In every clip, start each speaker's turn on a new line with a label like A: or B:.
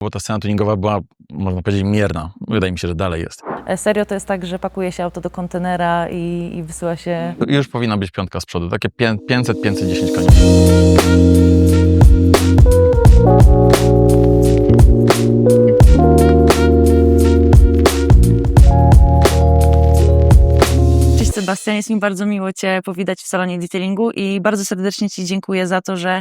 A: bo ta scena tuningowa była, można powiedzieć, mierna. Wydaje mi się, że dalej jest.
B: E, Serio to jest tak, że pakuje się auto do kontenera i, i wysyła się...
A: Już powinna być piątka z przodu, takie pię- 500-510 koni.
B: Cześć Sebastian, jest mi bardzo miło Cię powitać w salonie detailingu i bardzo serdecznie Ci dziękuję za to, że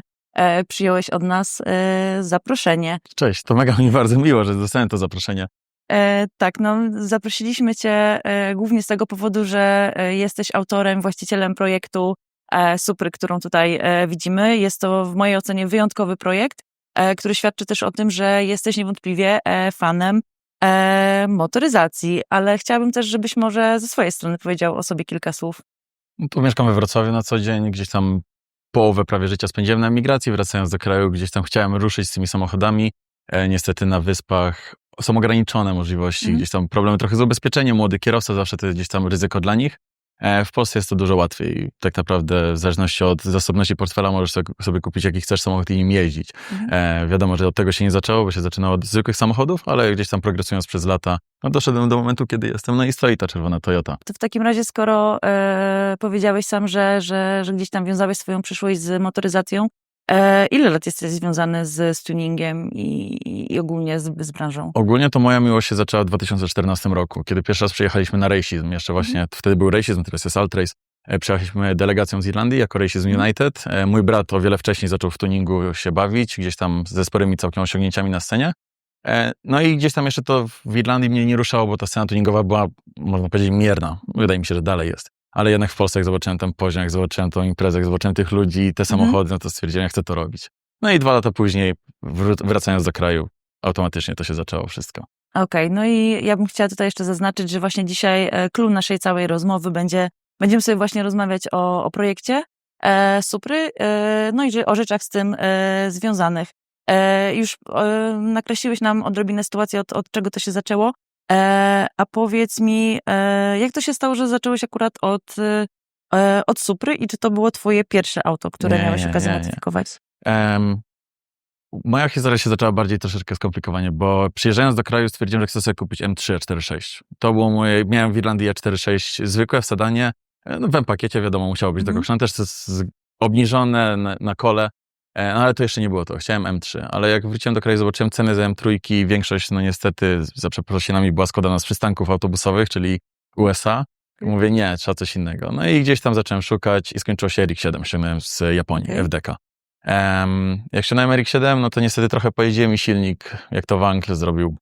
B: przyjąłeś od nas e, zaproszenie.
A: Cześć, to mega mi bardzo miło, że dostałem to zaproszenie.
B: E, tak, no zaprosiliśmy Cię e, głównie z tego powodu, że e, jesteś autorem, właścicielem projektu e, Supry, którą tutaj e, widzimy. Jest to w mojej ocenie wyjątkowy projekt, e, który świadczy też o tym, że jesteś niewątpliwie e, fanem e, motoryzacji, ale chciałabym też, żebyś może ze swojej strony powiedział o sobie kilka słów.
A: Tu mieszkam we Wrocławiu na co dzień, gdzieś tam połowę prawie życia spędziłem na emigracji, wracając do kraju, gdzieś tam chciałem ruszyć z tymi samochodami. E, niestety na wyspach są ograniczone możliwości,
B: Mhm.
A: gdzieś tam problemy trochę z ubezpieczeniem, młody kierowca, zawsze to jest gdzieś tam ryzyko dla nich. E, w Polsce jest to dużo łatwiej. Tak naprawdę w zależności od zasobności portfela możesz sobie- kupić jaki chcesz samochód i nim jeździć.
B: Mhm.
A: E, wiadomo, że od tego się nie zaczęło, bo się zaczynało od zwykłych samochodów, ale gdzieś tam progresując przez lata, no doszedłem do momentu, kiedy jestem, no i stoi ta czerwona Toyota.
B: To w takim razie, skoro e, powiedziałeś sam, że, że, że gdzieś tam wiązałeś swoją przyszłość z motoryzacją, ile lat jesteś związany z, tuningiem i, i ogólnie z, z branżą?
A: Ogólnie to moja miłość się zaczęła w 2014 roku, kiedy pierwszy raz przyjechaliśmy na Racism. Jeszcze właśnie wtedy był Racism, teraz jest Altrace. E, Przyjechaliśmy delegacją z Irlandii jako Racism
B: Mhm.
A: United. E, Mój brat o wiele wcześniej zaczął w tuningu się bawić, gdzieś tam ze sporymi całkiem osiągnięciami na scenie. E, No i gdzieś tam jeszcze to w Irlandii mnie nie ruszało, bo ta scena tuningowa była, można powiedzieć, mierna. Wydaje mi się, że dalej jest. Ale jednak w Polsce, jak zobaczyłem ten poziom, jak zobaczyłem tą imprezę, jak zobaczyłem tych ludzi i te samochody, no to stwierdziłem, jak chcę to robić. No i dwa lata później, wracając do kraju, automatycznie to się zaczęło wszystko.
B: Okej, no i ja bym chciała tutaj jeszcze zaznaczyć, że właśnie dzisiaj e, clue naszej całej rozmowy będzie, będziemy sobie właśnie rozmawiać o, o projekcie e, Supry, e, no i o rzeczach z tym e, związanych. E, już e, nakreśliłeś nam odrobinę sytuację, od, od czego to się zaczęło, a powiedz mi, e, jak to się stało, że zacząłeś akurat od, e, od Supry i czy to było twoje pierwsze auto, które
A: Nie,
B: miałeś
A: nie,
B: okazję
A: nie,
B: modyfikować?
A: Em, moja historia się zaczęła bardziej troszeczkę skomplikowanie, bo przyjeżdżając do kraju stwierdziłem, że chcę sobie kupić M3 E46. To było moje, miałem w Irlandii E46 zwykłe w sedanie, e, no w M-pakiecie wiadomo musiało być
B: Mhm.
A: dokokszone, też z, z, obniżone na, na kole, e, no ale to jeszcze nie było to, chciałem M3, ale jak wróciłem do kraju zobaczyłem ceny za M3, większość no niestety za przeprosinami była składana z przystanków autobusowych, czyli USA. Mówię, nie, trzeba coś innego. No i gdzieś tam zacząłem szukać i skończyło się RX-7, ściągnąłem z Japonii,
B: Okej.
A: FDK. Um, jak ściągnąłem RX-7, no to niestety trochę pojeździłem i silnik, jak to Wankl zrobił,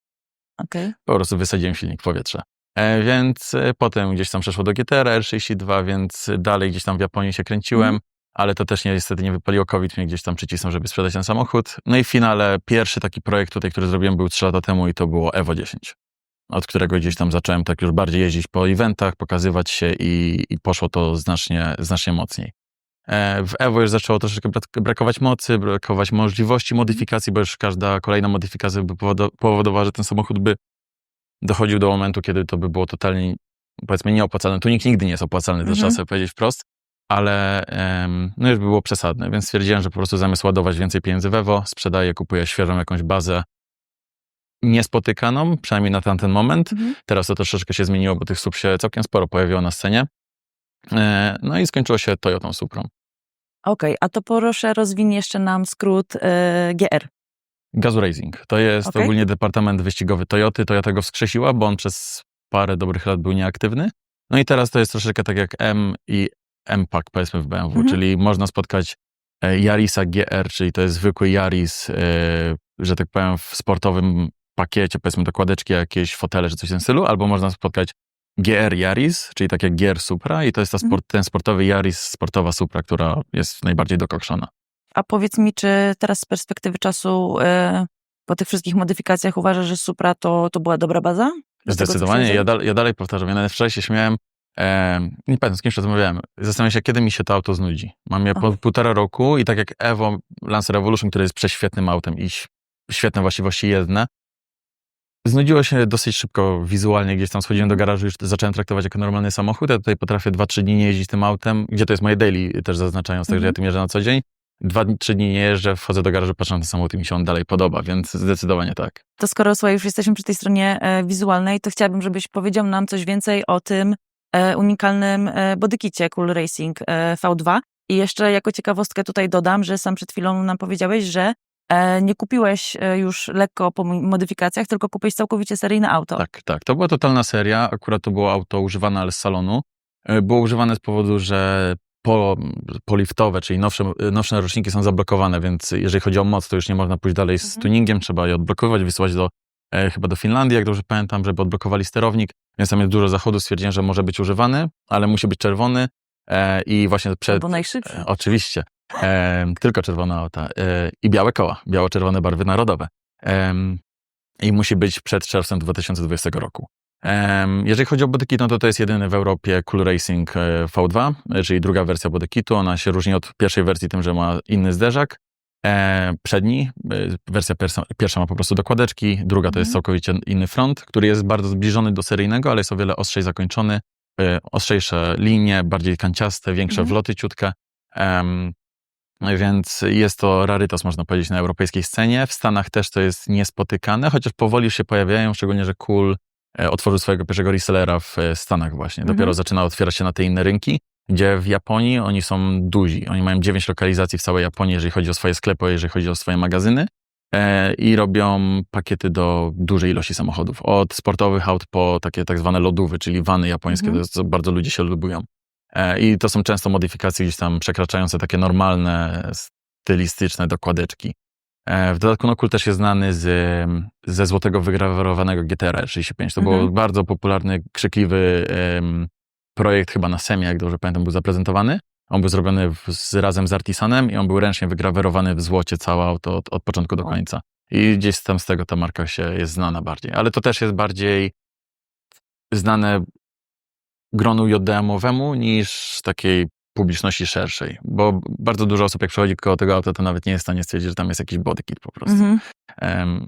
B: Okej.
A: po prostu wysadziłem silnik w powietrze. E, więc e, potem gdzieś tam przeszło do GTR R62, więc dalej gdzieś tam w Japonii się kręciłem,
B: Mhm.
A: Ale to też niestety nie wypaliło. COVID mnie gdzieś tam przycisnął, żeby sprzedać ten samochód. No i w finale pierwszy taki projekt tutaj, który zrobiłem był 3 lata temu i to było Evo 10. Od którego gdzieś tam zacząłem tak już bardziej jeździć po eventach, pokazywać się i, i poszło to znacznie, znacznie mocniej. E, W Evo już zaczęło troszeczkę brak- brakować mocy, brakować możliwości modyfikacji, bo już każda kolejna modyfikacja by powodo- powodowała, że ten samochód by dochodził do momentu, kiedy to by było totalnie, powiedzmy, nieopłacalne. Tu nikt nigdy nie jest opłacalny, to
B: Mhm.
A: trzeba sobie powiedzieć wprost, ale no już by było przesadne, więc stwierdziłem, że po prostu zamiast ładować więcej pieniędzy w Evo, sprzedaję, kupuję świeżą jakąś bazę niespotykaną, przynajmniej na tamten moment.
B: Mhm.
A: Teraz to troszeczkę się zmieniło, bo tych sub się całkiem sporo pojawiło na scenie. E, No i skończyło się Toyotą Suprą.
B: Okej, a to proszę rozwiń jeszcze nam skrót e, GR.
A: Gazu Racing. To jest
B: Okej.
A: ogólnie departament wyścigowy Toyoty. Toyota go wskrzesiła, bo on przez parę dobrych lat był nieaktywny. No i teraz to jest troszeczkę tak jak M i M-Pack powiedzmy w BMW,
B: Mhm.
A: czyli można spotkać e, Yarisa GR, czyli to jest zwykły Yaris, e, że tak powiem w sportowym pakiecie, powiedzmy dokładeczki, jakieś fotele czy coś w tym stylu, albo można spotkać GR Yaris, czyli tak jak GR Supra i to jest ta
B: Mhm.
A: sport, ten sportowy Yaris, sportowa Supra, która jest najbardziej dokokszona.
B: A powiedz mi, czy teraz z perspektywy czasu, e, po tych wszystkich modyfikacjach uważasz, że Supra to, to była dobra baza?
A: Zdecydowanie. Ja, ja dalej powtarzam. Ja nawet wczoraj się śmiałem, nie pamiętam z kimś rozmawiałem, zastanawiam się, kiedy mi się to auto znudzi. Mam je po półtora roku i tak jak Evo Lancer Revolution, który jest prześwietnym autem i świetne właściwości jezdne, znudziło się dosyć szybko wizualnie, gdzieś tam schodziłem do garażu, już zacząłem traktować jako normalny samochód. Ja tutaj potrafię 2-3 dni nie jeździć tym autem, gdzie to jest moje daily, też zaznaczając, także
B: Mhm.
A: ja tym jeżdżę na co dzień. dwa, trzy dni nie jeżdżę, wchodzę do garażu, patrzę na ten samochód i mi się on dalej podoba, więc zdecydowanie tak.
B: To skoro słuchaj, już jesteśmy przy tej stronie e, wizualnej, to chciałabym, żebyś powiedział nam coś więcej o tym unikalnym e, bodykicie Cool Racing e, V2. I jeszcze jako ciekawostkę tutaj dodam, że sam przed chwilą nam powiedziałeś, że e, nie kupiłeś e, już lekko po mo- modyfikacjach, tylko kupiłeś całkowicie seryjne auto.
A: Tak, tak. To była totalna seria. Akurat to było auto używane, ale z salonu. E, Było używane z powodu, że po, poliftowe, czyli nowsze, nowsze roczniki są zablokowane, więc jeżeli chodzi o moc, to już nie można pójść dalej z
B: Mhm.
A: tuningiem, trzeba je odblokować, wysyłać do e, chyba do Finlandii, jak dobrze pamiętam, żeby odblokowali sterownik, więc tam jest dużo zachodu, stwierdziłem, że może być używany, ale musi być czerwony e, i właśnie przed...
B: Albo najszybszy.
A: E, oczywiście. E, tylko czerwone auta. E, I białe koła. Biało-czerwone barwy narodowe. I musi być przed czerwcem 2020 roku. Jeżeli chodzi o bodyki, no to to jest jedyny w Europie Cool Racing e, V2, e, czyli druga wersja bodykitu. Ona się różni od pierwszej wersji tym, że ma inny zderzak. E, przedni, e, wersja pierwsza, pierwsza ma po prostu dokładeczki, druga to jest
B: Mhm.
A: całkowicie inny front, który jest bardzo zbliżony do seryjnego, ale jest o wiele ostrzej zakończony. E, ostrzejsze linie, bardziej kanciaste, większe
B: Mhm.
A: wloty ciutkę. Em, więc jest to rarytas, można powiedzieć, na europejskiej scenie. W Stanach też to jest niespotykane, chociaż powoli się pojawiają, szczególnie, że Cool e, otworzył swojego pierwszego resellera w e, Stanach właśnie. Dopiero zaczyna otwierać się na te inne rynki, gdzie w Japonii oni są duzi. Oni mają dziewięć lokalizacji w całej Japonii, jeżeli chodzi o swoje sklepy, jeżeli chodzi o swoje magazyny. E, I robią pakiety do dużej ilości samochodów. Od sportowych aut po takie tak zwane lodówy, czyli wany japońskie,
B: Mhm.
A: to jest, co bardzo ludzie się lubują. E, I to są często modyfikacje gdzieś tam przekraczające takie normalne, stylistyczne dokładeczki. E, W dodatku Nokul też jest znany z, ze złotego wygrawerowanego GTR 35. To
B: Mhm.
A: był bardzo popularny, krzykliwy em, projekt, chyba na Semie, jak dobrze pamiętam, był zaprezentowany. On był zrobiony w, z, razem z Artisanem i on był ręcznie wygrawerowany w złocie całe auto od, od początku do końca. I gdzieś tam z tego ta marka się jest znana bardziej. Ale to też jest bardziej znane gronu JDM-owemu niż takiej publiczności szerszej. Bo bardzo dużo osób, jak przechodzi koło tego auta, to nawet nie jest w stanie stwierdzić, że tam jest jakiś bodykit po prostu.
B: Mhm.
A: Em,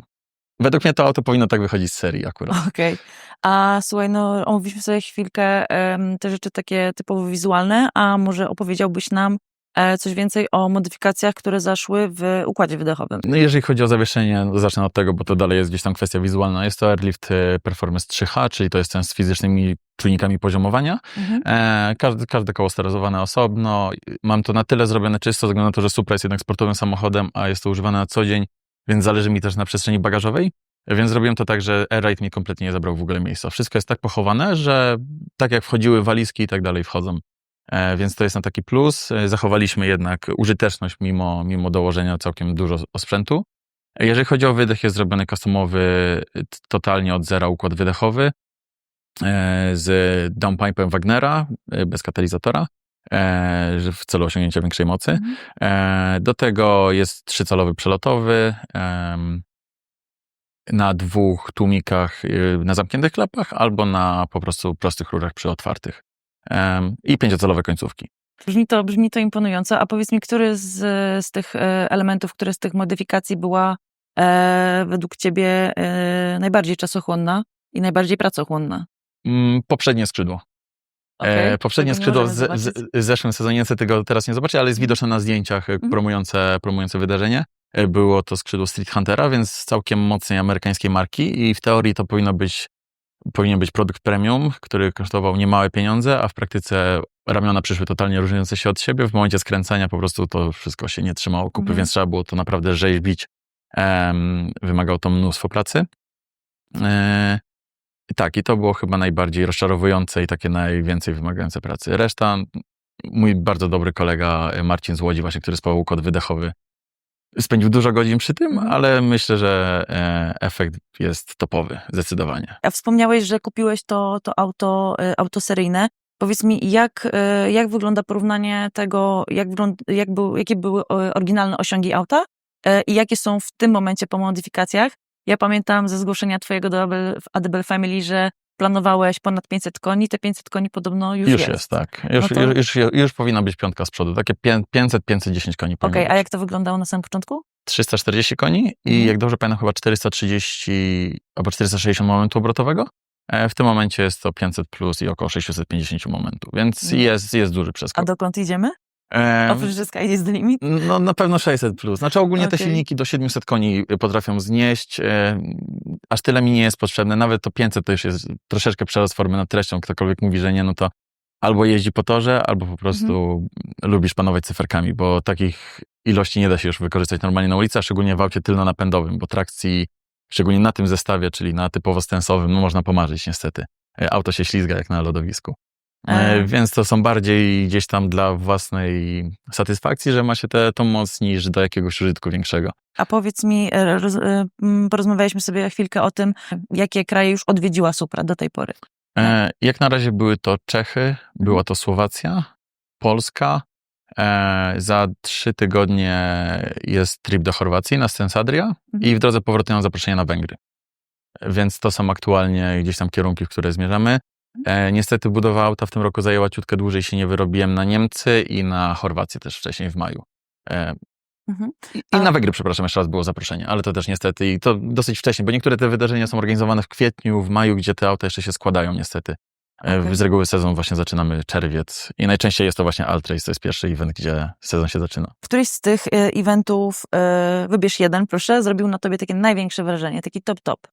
A: według mnie to auto powinno tak wychodzić z serii akurat.
B: Okej. A słuchaj, no omówiliśmy sobie chwilkę em, te rzeczy takie typowo wizualne, a może opowiedziałbyś nam e, coś więcej o modyfikacjach, które zaszły w układzie wydechowym?
A: No jeżeli chodzi o zawieszenie, no zacznę od tego, bo to dalej jest gdzieś tam kwestia wizualna. Jest to Airlift e, Performance 3H, czyli to jest ten z fizycznymi czujnikami poziomowania.
B: Mhm.
A: E, każde, każde koło steryzowane osobno. Mam to na tyle zrobione czysto, ze względu na to, że Supra jest jednak sportowym samochodem, a jest to używane na co dzień, więc zależy mi też na przestrzeni bagażowej. Więc zrobiłem to tak, że Airride mi kompletnie nie zabrał w ogóle miejsca. Wszystko jest tak pochowane, że tak jak wchodziły walizki i tak dalej wchodzą. E, więc to jest na taki plus. E, Zachowaliśmy jednak użyteczność mimo, mimo dołożenia całkiem dużo osprzętu. E, Jeżeli chodzi o wydech, jest zrobiony customowy, totalnie od zera układ wydechowy e, z downpipe'em Wagnera, e, bez katalizatora, w celu osiągnięcia większej mocy.
B: Mhm.
A: E, Do tego jest trzycalowy przelotowy na dwóch tłumikach y, na zamkniętych klapach albo na po prostu prostych rurach przy otwartych. I pięciocalowe końcówki.
B: Brzmi to, brzmi to imponująco. A powiedz mi, który z, z tych e, elementów, które z tych modyfikacji była e, według ciebie e, najbardziej czasochłonna i najbardziej pracochłonna?
A: Mm, Poprzednie skrzydło. E, poprzednie
B: tego nie
A: skrzydło z, z, w zeszłym sezonie, niestety tego teraz nie zobaczę, ale jest widoczne na zdjęciach e,
B: Mhm.
A: promujące, promujące wydarzenie. E, Było to skrzydło Street Huntera, więc całkiem mocnej amerykańskiej marki i w teorii to powinno być, powinien być produkt premium, który kosztował niemałe pieniądze, a w praktyce ramiona przyszły totalnie różniące się od siebie. W momencie skręcania po prostu to wszystko się nie trzymało kupy,
B: Mhm.
A: więc trzeba było to naprawdę rzeźbić. Em, wymagało to mnóstwo pracy. E, tak, i to było chyba najbardziej rozczarowujące i takie najwięcej wymagające pracy. Reszta, mój bardzo dobry kolega e, Marcin z Łodzi, właśnie, który spawał kod wydechowy, spędził dużo godzin przy tym,
B: Mhm.
A: ale myślę, że e, efekt jest topowy, zdecydowanie.
B: A wspomniałeś, że kupiłeś to, to auto, e, auto seryjne. Powiedz mi, jak, jak wygląda porównanie tego, jak, wygląd- jak był, jakie były oryginalne osiągi auta i jakie są w tym momencie po modyfikacjach? Ja pamiętam ze zgłoszenia twojego do Adebel Family, że planowałeś ponad 500 koni, te 500 koni podobno już,
A: Już
B: jest.
A: jest, tak. Już,
B: No to-
A: już, już, już powinna być piątka z przodu. Takie pię- 500-510 koni
B: Okej,
A: być.
B: a jak to wyglądało na samym początku?
A: 340 koni i
B: Mhm.
A: jak dobrze pamiętam chyba 430 albo 460 momentu obrotowego. E, W tym momencie jest to 500 plus i około 650 momentów, więc
B: Mhm.
A: jest, jest duży
B: A
A: przeskok.
B: dokąd idziemy? Oprócz, że Sky the limit?
A: no na pewno 600 plus. Znaczy ogólnie te
B: Okej.
A: silniki do 700 koni potrafią znieść. Aż tyle mi nie jest potrzebne. Nawet to 500 to już jest troszeczkę przerost formy nad treścią. Ktokolwiek mówi, że nie, no to albo jeździ po torze, albo po prostu lubisz panować cyferkami, bo takich ilości nie da się już wykorzystać normalnie na ulicy, a szczególnie w aucie tylno-napędowym, bo trakcji, szczególnie na tym zestawie, czyli na typowo stensowym, no można pomarzyć niestety. E, Auto się ślizga jak na lodowisku. E,
B: E.
A: Więc to są bardziej gdzieś tam dla własnej satysfakcji, że ma się tę moc niż do jakiegoś użytku większego.
B: A powiedz mi, e, roz, porozmawialiśmy sobie chwilkę o tym, jakie kraje już odwiedziła Supra do tej pory.
A: E, jak na razie były to Czechy, była to Słowacja, Polska. E, za trzy tygodnie jest trip do Chorwacji na Stensadria
B: Mhm.
A: i w drodze powrotnej mam zaproszenie na Węgry. Więc to są aktualnie gdzieś tam kierunki, w które zmierzamy. E, niestety budowa auta w tym roku zajęła ciutkę dłużej, się nie wyrobiłem na Niemcy i na Chorwację też wcześniej w maju. E,
B: Mhm.
A: I
B: A-
A: na Węgry, przepraszam, jeszcze raz było zaproszenie, ale to też niestety i to dosyć wcześnie, bo niektóre te wydarzenia są organizowane w kwietniu, w maju, gdzie te auta jeszcze się składają niestety. E,
B: Okej.
A: Z reguły sezon właśnie zaczynamy czerwiec i najczęściej jest to właśnie Altrace, to jest pierwszy event, gdzie sezon się zaczyna.
B: Któryś z tych e, eventów, e, wybierz jeden, proszę, zrobił na tobie takie największe wrażenie, taki top top.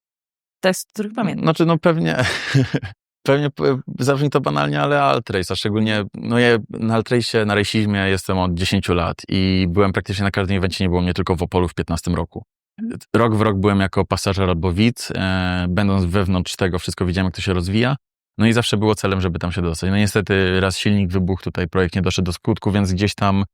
B: Te, z których pamiętam.
A: Znaczy no pewnie, pewnie zabrzmi to banalnie, ale Altrace, a szczególnie no ja na Altrace, na rejsizmie jestem od 10 lat i byłem praktycznie na każdym evencie, nie było mnie tylko w Opolu w 15 roku. Rok w rok byłem jako pasażer albo widz, e, będąc wewnątrz tego wszystko widziałem, jak to się rozwija. No i zawsze było celem, żeby tam się dostać. No niestety raz silnik wybuchł, tutaj projekt nie doszedł do skutku, więc gdzieś tam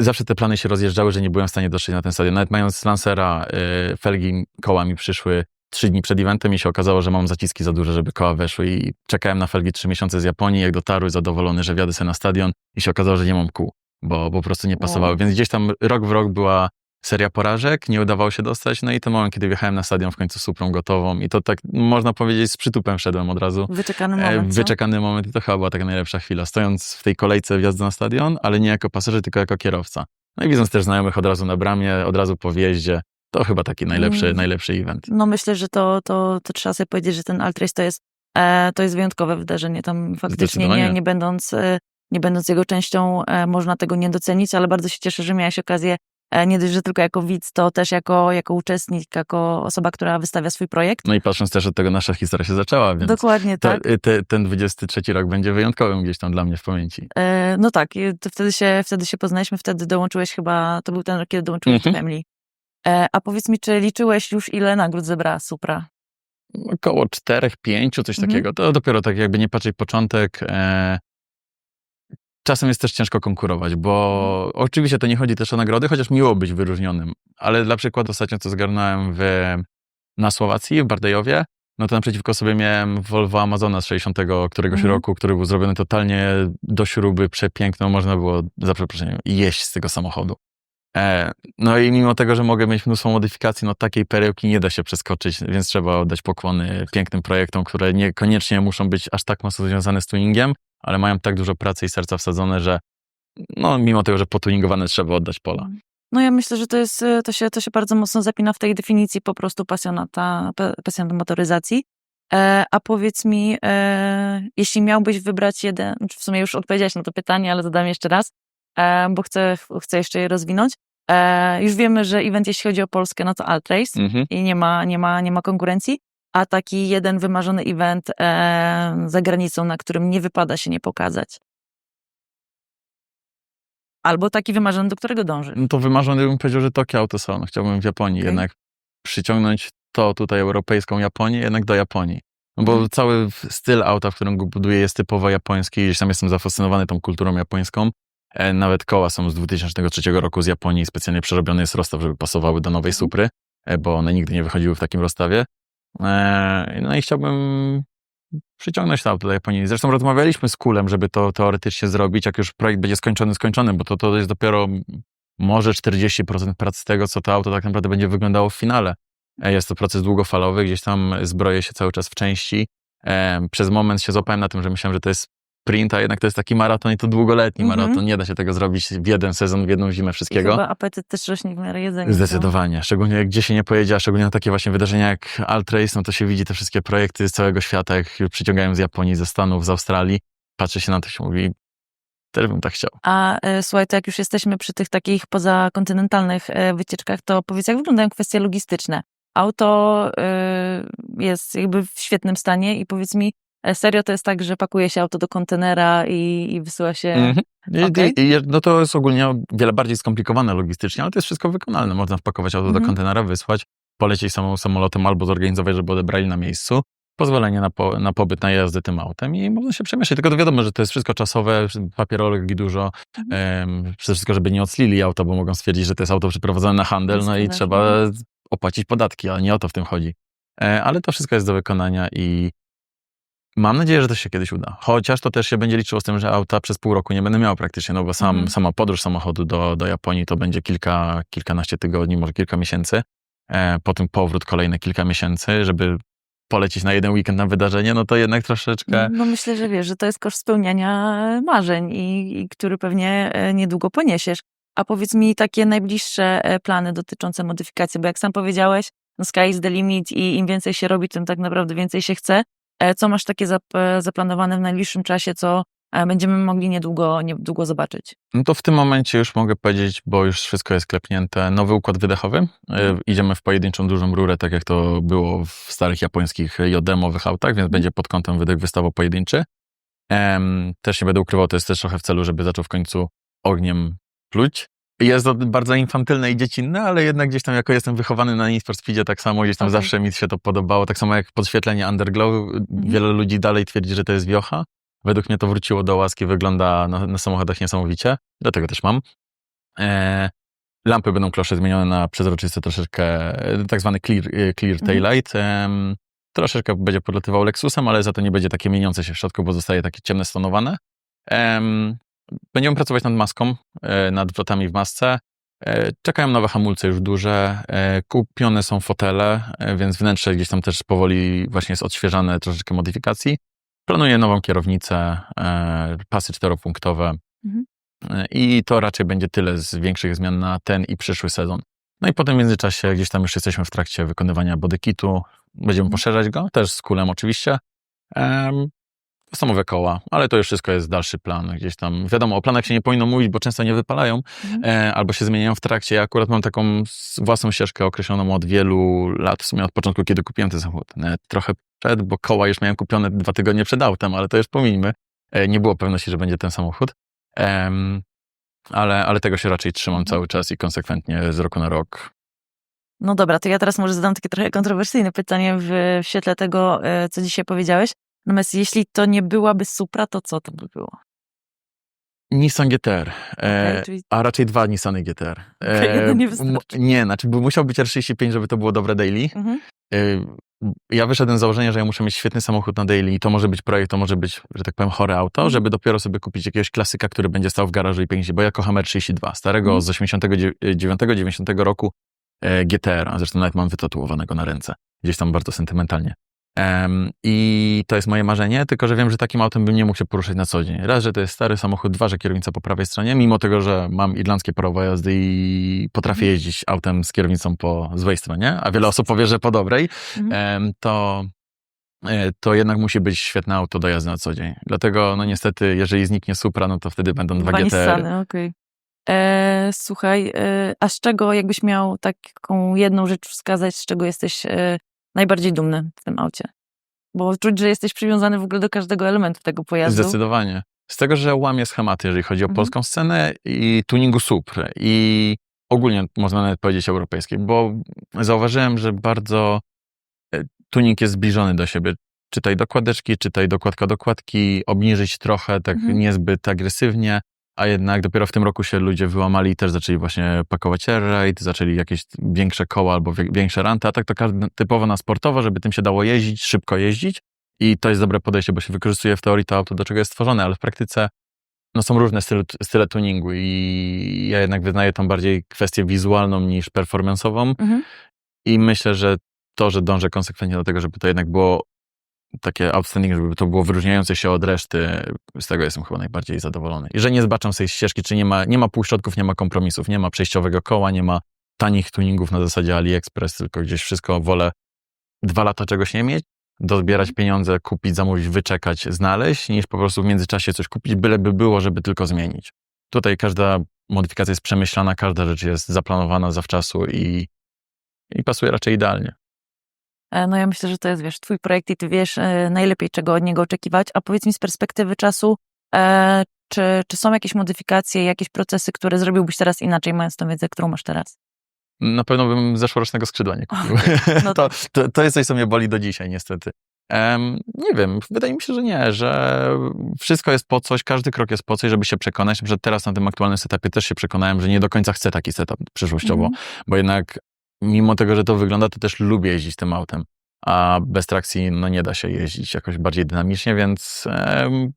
A: zawsze te plany się rozjeżdżały, że nie byłem w stanie dotrzeć na ten stadion. Nawet mając Lancera, y, felgi koła mi przyszły trzy dni przed eventem i się okazało, że mam zaciski za duże, żeby koła weszły i czekałem na felgi trzy miesiące z Japonii, jak dotarły, zadowolony, że wjadę sobie na stadion i się okazało, że nie mam kół, bo po prostu nie pasowały. Więc gdzieś tam rok w rok była seria porażek, nie udawało się dostać, no i ten moment, kiedy wjechałem na stadion w końcu z Suprą gotową i to tak, można powiedzieć, z przytupem wszedłem od razu.
B: Wyczekany
A: E,
B: moment, co?
A: Wyczekany moment i to chyba była taka najlepsza chwila. Stojąc w tej kolejce wjazdu na stadion, ale nie jako pasażer, tylko jako kierowca. No i widząc też znajomych od razu na bramie, od razu po wjeździe, to chyba taki najlepszy,
B: Mm.
A: najlepszy event.
B: No myślę, że to, to, to trzeba sobie powiedzieć, że ten Altrace to jest, e, to jest wyjątkowe wydarzenie. Tam faktycznie nie, nie będąc, e, nie będąc jego częścią, e, można tego nie docenić, ale bardzo się cieszę, że miałeś okazję e, nie dość, że tylko jako widz, to też jako, jako uczestnik, jako osoba, która wystawia swój projekt.
A: No i patrząc też od tego nasza historia się zaczęła, więc
B: Dokładnie
A: to,
B: tak.
A: y, te, ten 23 rok będzie wyjątkowym gdzieś tam dla mnie w pamięci.
B: E, no tak, wtedy się, wtedy się poznaliśmy, wtedy dołączyłeś chyba, to był ten rok, kiedy dołączyłeś
A: Mhm.
B: do Family. E, a powiedz mi, czy liczyłeś już, ile nagród zebrała Supra?
A: Około 4-5, coś
B: Mhm.
A: takiego. To dopiero tak jakby nie patrzeć początek. E, czasem jest też ciężko konkurować, bo
B: Mhm.
A: oczywiście to nie chodzi też o nagrody, chociaż miło być wyróżnionym. Ale dla przykładu ostatnio co zgarnąłem w, na Słowacji, w Bardejowie, no to naprzeciwko sobie miałem Volvo Amazona z 60 któregoś
B: Mhm.
A: roku, który był zrobiony totalnie do śruby, przepiękno, można było, za przeproszeniem, jeść z tego samochodu. E, no i mimo tego, że mogę mieć mnóstwo modyfikacji, no takiej perełki nie da się przeskoczyć, więc trzeba oddać pokłony pięknym projektom, które niekoniecznie muszą być aż tak mocno związane z tuningiem, ale mają tak dużo pracy i serca wsadzone, że no mimo tego, że potuningowane trzeba oddać pola.
B: No ja myślę, że to jest, e, to się, to się bardzo mocno zapina w tej definicji po prostu pasjonata, pa- pasjonata motoryzacji. E, a powiedz mi, e, jeśli miałbyś wybrać jeden, czy w sumie już odpowiedziałeś na to pytanie, ale zadam jeszcze raz, bo chcę, chcę jeszcze je rozwinąć. E, już wiemy, że event, jeśli chodzi o Polskę, no to Altrace
A: Mhm.
B: i nie ma, nie ma, nie ma konkurencji, a taki jeden wymarzony event e, za granicą, na którym nie wypada się nie pokazać. Albo taki wymarzony, do którego dąży.
A: No to wymarzony bym powiedział, że Tokio Autosalon. Chciałbym w Japonii
B: Okej.
A: jednak przyciągnąć to tutaj europejską Japonię jednak do Japonii. No bo
B: Mhm.
A: cały styl auta, w którym go buduję jest typowo japoński. Gdzieś tam jestem zafascynowany tą kulturą japońską. E, Nawet koła są z 2003 roku z Japonii. Specjalnie przerobiony jest rozstaw, żeby pasowały do nowej
B: Mhm.
A: Supry, e, bo one nigdy nie wychodziły w takim rozstawie. E, No i chciałbym przyciągnąć to auto do Japonii. Zresztą rozmawialiśmy z Kulem, żeby to teoretycznie zrobić, jak już projekt będzie skończony, skończony, bo to, to jest dopiero może 40% pracy tego, co to auto tak naprawdę będzie wyglądało w finale. Jest to proces długofalowy, gdzieś tam zbroję się cały czas w części. Przez moment się złapałem na tym, że myślałem, że to jest sprint, a jednak to jest taki maraton i to długoletni
B: Mhm.
A: maraton. Nie da się tego zrobić w jeden sezon, w jedną zimę
B: I
A: wszystkiego.
B: chyba apetyt też rośnie w miarę jedzenia.
A: Zdecydowanie. Szczególnie jak gdzie się nie pojedzie, a szczególnie na takie właśnie wydarzenia jak Altrace, no to się widzi te wszystkie projekty z całego świata, jak już przyciągają z Japonii, ze Stanów, z Australii. Patrzy się na to i się mówi, Też bym tak chciał.
B: A e, słuchaj, to jak już jesteśmy przy tych takich pozakontynentalnych e, wycieczkach, to powiedz, jak wyglądają kwestie logistyczne? Auto e, jest jakby w świetnym stanie i powiedz mi, serio to jest tak, że pakuje się auto do kontenera i, i wysyła się...
A: Mhm.
B: Okej.
A: i, i, no to jest ogólnie o wiele bardziej skomplikowane logistycznie, ale to jest wszystko wykonalne. Można wpakować auto
B: Mhm.
A: do kontenera, wysłać, polecieć samą samolotem albo zorganizować, żeby odebrali na miejscu, pozwolenie na, po, na pobyt, na jazdę tym autem i można się przemieszczać. Tylko to wiadomo, że to jest wszystko czasowe, papierologii dużo,
B: Mhm.
A: em, przede wszystko, żeby nie oclili auto, bo mogą stwierdzić, że to jest auto przeprowadzone na handel, no i trzeba
B: mhm.
A: opłacić podatki, ale nie o to w tym chodzi. E, ale to wszystko jest do wykonania i mam nadzieję, że to się kiedyś uda. Chociaż to też się będzie liczyło z tym, że auta przez pół roku nie będę miał praktycznie, no bo sam,
B: Mhm.
A: sama podróż samochodu do, do Japonii to będzie kilka, kilkanaście tygodni, może kilka miesięcy. E, potem powrót kolejne kilka miesięcy, żeby polecieć na jeden weekend na wydarzenie, no to jednak troszeczkę...
B: No myślę, że wiesz, że to jest koszt spełniania marzeń i, i który pewnie e, niedługo poniesiesz. A powiedz mi takie najbliższe e, plany dotyczące modyfikacji, bo jak sam powiedziałeś, no sky is the limit i im więcej się robi, tym tak naprawdę więcej się chce. E, Co masz takie e, zaplanowane w najbliższym czasie, co e, będziemy mogli niedługo, niedługo zobaczyć?
A: No to w tym momencie już mogę powiedzieć, bo już wszystko jest klepnięte, nowy układ wydechowy.
B: Mhm.
A: Idziemy w pojedynczą dużą rurę, tak jak to było w starych japońskich jodemowych autach, więc będzie pod kątem wydech wystawo pojedynczy. Też nie będę ukrywał, to jest też trochę w celu, żeby zaczął w końcu ogniem pluć. Jest to bardzo infantylne i dziecinne, ale jednak gdzieś tam, jako jestem wychowany na Need for Speedzie, tak samo gdzieś tam
B: Okej.
A: zawsze mi się to podobało. Tak samo jak podświetlenie Underglow, wiele ludzi dalej twierdzi, że to jest wiocha. Według mnie to wróciło do łaski, wygląda na, na samochodach niesamowicie. Dlatego też mam. E, lampy będą klosze zmienione na przezroczyste troszeczkę, e, tak zwany clear, e, clear
B: Mhm.
A: taillight. Em, troszeczkę będzie podlatywał Lexusem, ale za to nie będzie takie mieniące się w środku, bo zostaje takie ciemne stonowane. Em, będziemy pracować nad maską, e, nad wlotami w masce. E, Czekają nowe hamulce już duże, e, kupione są fotele, więc wnętrze gdzieś tam też powoli właśnie jest odświeżane, troszeczkę modyfikacji. Planuję nową kierownicę, pasy czteropunktowe
B: Mhm.
A: I to raczej będzie tyle z większych zmian na ten i przyszły sezon. No i potem w międzyczasie gdzieś tam już jesteśmy w trakcie wykonywania bodykitu, będziemy
B: Mhm.
A: poszerzać go, też z kulem oczywiście. Samowe koła, ale to już wszystko jest dalszy plan. Gdzieś tam, wiadomo, o planach się nie powinno mówić, bo często nie wypalają,
B: Mhm.
A: e, albo się zmieniają w trakcie. Ja akurat mam taką własną ścieżkę określoną od wielu lat, w sumie od początku, kiedy kupiłem ten samochód. Nawet trochę przed, bo koła już miałem kupione dwa tygodnie przed autem, ale to już pomińmy. E, nie było pewności, że będzie ten samochód. Ale, ale tego się raczej trzymam
B: Mhm.
A: cały czas i konsekwentnie z roku na rok.
B: No dobra, to ja teraz może zadam takie trochę kontrowersyjne pytanie w, w świetle tego, e, co dzisiaj powiedziałeś. Natomiast jeśli to nie byłaby Supra, to co to by było?
A: Nissan GTR. E,
B: czyli
A: a raczej dwa Nissany GTR.
B: Okej, jedno nie wystarczy.
A: nie, znaczy by musiał być R35, żeby to było dobre daily.
B: mhm.
A: Y, Ja wyszedłem z założenia, że ja muszę mieć świetny samochód na daily i to może być projekt, to może być, że tak powiem, chore auto,
B: Mhm.
A: żeby dopiero sobie kupić jakiegoś klasyka, który będzie stał w garażu i pięknie, bo ja kocham R32, starego
B: Mhm.
A: z 89-90 roku e, GTR, a zresztą nawet mam wytatuowanego na ręce, gdzieś tam bardzo sentymentalnie. Em, I to jest moje marzenie, tylko że wiem, że takim autem bym nie mógł się poruszać na co dzień. Raz, że to jest stary samochód, dwa, że kierownica po prawej stronie, mimo tego, że mam irlandzkie prawo jazdy i potrafię
B: Mhm.
A: jeździć autem z kierownicą po złej stronie, a wiele osób powie, że po dobrej, em, to, e, to jednak musi być świetne auto do jazdy na co dzień. Dlatego, no niestety, jeżeli zniknie Supra, no to wtedy będą dwa, GTR.
B: Okej. E, Słuchaj, e, a z czego jakbyś miał taką jedną rzecz wskazać, z czego jesteś e, najbardziej dumny w tym aucie? Bo czuć, że jesteś przywiązany w ogóle do każdego elementu tego pojazdu.
A: Zdecydowanie. Z tego, że łamie schematy, jeżeli chodzi o
B: Mhm.
A: polską scenę i tuningu Supry i ogólnie można nawet powiedzieć europejskiej, bo zauważyłem, że bardzo e, tuning jest zbliżony do siebie. Czytaj dokładeczki, czytaj dokładka dokładki, obniżyć trochę, tak
B: Mhm.
A: niezbyt agresywnie, a jednak dopiero w tym roku się ludzie wyłamali i też zaczęli właśnie pakować air zaczęli jakieś większe koła albo większe ranty, a tak to każdy typowo na sportowo, żeby tym się dało jeździć, szybko jeździć i to jest dobre podejście, bo się wykorzystuje w teorii to auto, do czego jest stworzone, ale w praktyce no, są różne style, style tuningu i ja jednak wyznaję tą bardziej kwestię wizualną niż performance'ową
B: Mhm.
A: i myślę, że to, że dążę konsekwentnie do tego, żeby to jednak było takie outstanding, żeby to było wyróżniające się od reszty, z tego jestem chyba najbardziej zadowolony. I że nie zbaczam sobie ścieżki, czy nie ma, nie ma półśrodków, nie ma kompromisów, nie ma przejściowego koła, nie ma tanich tuningów na zasadzie AliExpress, tylko gdzieś wszystko wolę dwa lata czegoś nie mieć, dozbierać pieniądze, kupić, zamówić, wyczekać, znaleźć, niż po prostu w międzyczasie coś kupić, byleby było, żeby tylko zmienić. Tutaj każda modyfikacja jest przemyślana, każda rzecz jest zaplanowana zawczasu i, i pasuje raczej idealnie.
B: E, No ja myślę, że to jest, wiesz, twój projekt i ty wiesz e, najlepiej, czego od niego oczekiwać. A powiedz mi z perspektywy czasu, e, czy, czy są jakieś modyfikacje, jakieś procesy, które zrobiłbyś teraz inaczej, mając tą wiedzę, którą masz teraz?
A: Na pewno bym zeszłorocznego skrzydła nie kupił.
B: no
A: to, to, to jest coś, co mnie boli do dzisiaj, niestety. Em, nie wiem, wydaje mi się, że nie, że wszystko jest po coś, każdy krok jest po coś, żeby się przekonać. Na przykład teraz na tym aktualnym setupie też się przekonałem, że nie do końca chcę taki setup przyszłościowo,
B: Mhm.
A: bo jednak mimo tego, że to wygląda, to też lubię jeździć tym autem, a bez trakcji no, nie da się jeździć jakoś bardziej dynamicznie, więc em,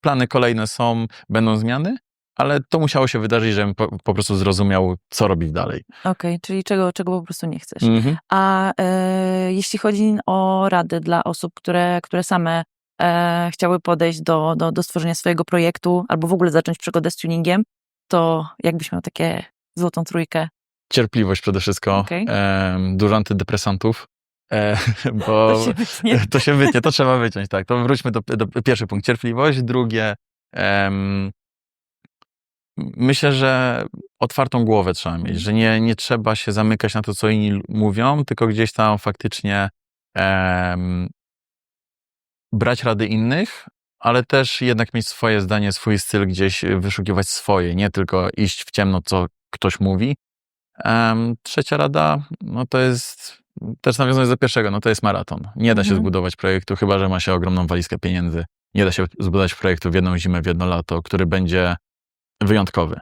A: plany kolejne są, będą zmiany, ale to musiało się wydarzyć, żebym po, po prostu zrozumiał, co robić dalej.
B: Okej, czyli czego, czego po prostu nie chcesz.
A: Mhm.
B: A e, jeśli chodzi o rady dla osób, które, które same e, chciały podejść do, do, do stworzenia swojego projektu albo w ogóle zacząć przygodę z tuningiem, to jakbyś miał takie złotą trójkę?
A: Cierpliwość przede wszystkim, em, dużo antydepresantów, e, bo
B: To się wytnie.
A: to się wytnie, to trzeba wyciąć, tak. To wróćmy do, do pierwszy punkt, cierpliwość, drugie, em, myślę, że otwartą głowę trzeba mieć, że nie, nie trzeba się zamykać na to, co inni mówią, tylko gdzieś tam faktycznie em, brać rady innych, ale też jednak mieć swoje zdanie, swój styl gdzieś, wyszukiwać swoje, nie tylko iść w ciemno, co ktoś mówi. Trzecia rada, no to jest, też nawiązując do pierwszego, no to jest maraton. Nie da się
B: Mhm.
A: zbudować projektu, chyba że ma się ogromną walizkę pieniędzy. Nie da się zbudować projektu w jedną zimę, w jedno lato, który będzie wyjątkowy.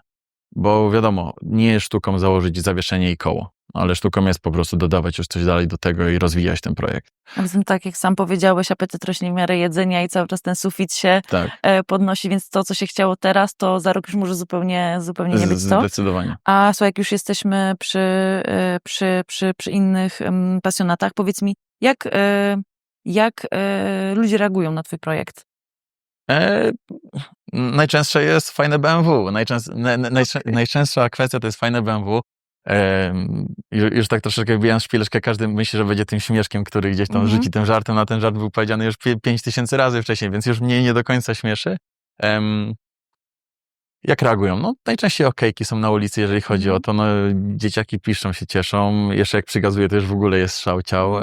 A: Bo wiadomo, nie jest sztuką założyć zawieszenie i koło, ale sztuką jest po prostu dodawać już coś dalej do tego i rozwijać ten projekt.
B: A tak jak sam powiedziałeś, apetyt rośnie w miarę jedzenia i cały czas ten sufit się
A: Tak,
B: e, podnosi, więc to, co się chciało teraz, to za rok już może zupełnie, zupełnie nie być to.
A: zdecydowanie.
B: A słuchaj, jak już jesteśmy przy, e, przy, przy, przy innych pasjonatach, powiedz mi, jak, e, jak ludzie reagują na twój projekt?
A: E, najczęstsze jest fajne BMW. Najczęst, na, na, najczę, najczęstsza kwestia to jest fajne BMW. Ju- już tak troszeczkę wbijając szpileczkę, każdy myśli, że będzie tym śmieszkiem, który gdzieś tam
B: Mhm.
A: rzuci tym żartem, a ten żart był powiedziany już pięć tysięcy razy wcześniej, więc już mnie nie do końca śmieszy. Jak reagują? No, najczęściej okejki są na ulicy, jeżeli chodzi
B: Mhm.
A: o to. No, dzieciaki piszą się, cieszą. Jeszcze jak przygazuje, to już w ogóle jest szał ciał.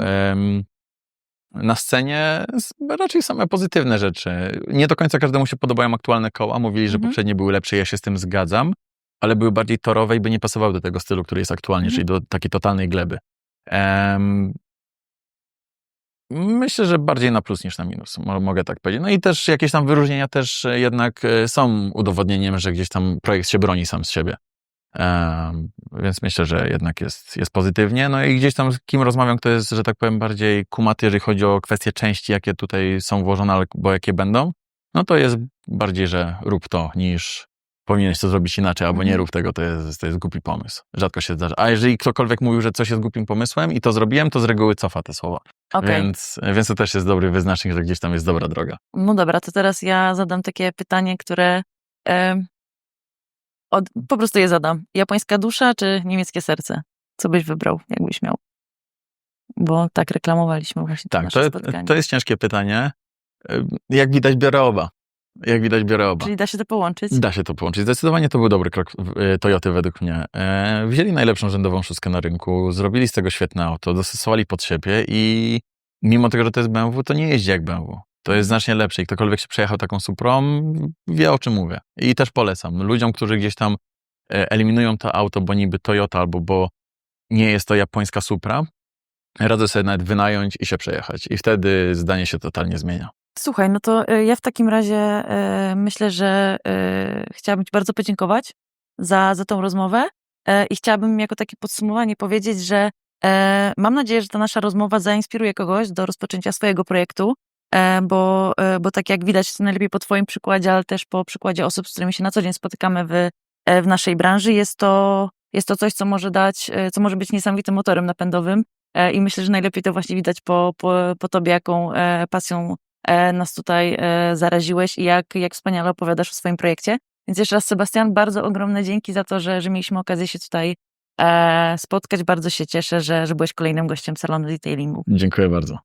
A: Na scenie raczej same pozytywne rzeczy. Nie do końca każdemu się podobają aktualne koła. Mówili, że
B: Mhm.
A: poprzednie były lepsze, ja się z tym zgadzam, ale były bardziej torowe i by nie pasowały do tego stylu, który jest aktualnie,
B: Mhm.
A: czyli do takiej totalnej gleby. Em, myślę, że bardziej na plus niż na minus, mo- mogę tak powiedzieć. No i też jakieś tam wyróżnienia też e, jednak e, są udowodnieniem, że gdzieś tam projekt się broni sam z siebie. Em, więc myślę, że jednak jest, jest pozytywnie. No i gdzieś tam z kim rozmawiam, kto jest, że tak powiem, bardziej kumaty, jeżeli chodzi o kwestie części, jakie tutaj są włożone, albo jakie będą, no to jest bardziej, że rób to, niż powinieneś to zrobić inaczej, albo nie
B: Mhm.
A: rób tego, to jest, to jest głupi pomysł. Rzadko się zdarza. A jeżeli ktokolwiek mówił, że coś jest głupim pomysłem i to zrobiłem, to z reguły cofa te słowa.
B: Okej,
A: Więc, więc to też jest dobry wyznacznik, że gdzieś tam jest dobra droga.
B: no dobra, to teraz ja zadam takie pytanie, które od, po prostu je zadam. Japońska dusza czy niemieckie serce? Co byś wybrał, jakbyś miał? Bo tak reklamowaliśmy właśnie to
A: Tak, to,
B: spotkanie.
A: to jest ciężkie pytanie. Jak widać, biorę oba. Jak widać, biorę oba.
B: Czyli da się to połączyć?
A: Da się to połączyć. Zdecydowanie to był dobry krok y, Toyoty według mnie. E, Wzięli najlepszą rzędową szóstkę na rynku, zrobili z tego świetne auto, dostosowali pod siebie i mimo tego, że to jest BMW, to nie jeździ jak BMW. To jest znacznie lepsze i ktokolwiek się przejechał taką Suprą, wie o czym mówię. I też polecam. Ludziom, którzy gdzieś tam e, eliminują to auto, bo niby Toyota albo bo nie jest to japońska Supra, radzę sobie nawet wynająć i się przejechać. I wtedy zdanie się totalnie zmienia.
B: Słuchaj, no to y, ja w takim razie y, myślę, że y, chciałabym Ci bardzo podziękować za, za tą rozmowę e, i chciałabym jako takie podsumowanie powiedzieć, że e, mam nadzieję, że ta nasza rozmowa zainspiruje kogoś do rozpoczęcia swojego projektu, e, bo, e, bo tak jak widać najlepiej po Twoim przykładzie, ale też po przykładzie osób, z którymi się na co dzień spotykamy w, e, w naszej branży, jest to, jest to coś, co może dać, e, co może być niesamowitym motorem napędowym e, i myślę, że najlepiej to właśnie widać po, po, po Tobie, jaką e, pasją e, nas tutaj e, zaraziłeś i jak, jak wspaniale opowiadasz o swoim projekcie. Więc jeszcze raz, Sebastian, bardzo ogromne dzięki za to, że, że mieliśmy okazję się tutaj e, spotkać. Bardzo się cieszę, że, że byłeś kolejnym gościem salonu detailingu.
A: Dziękuję bardzo.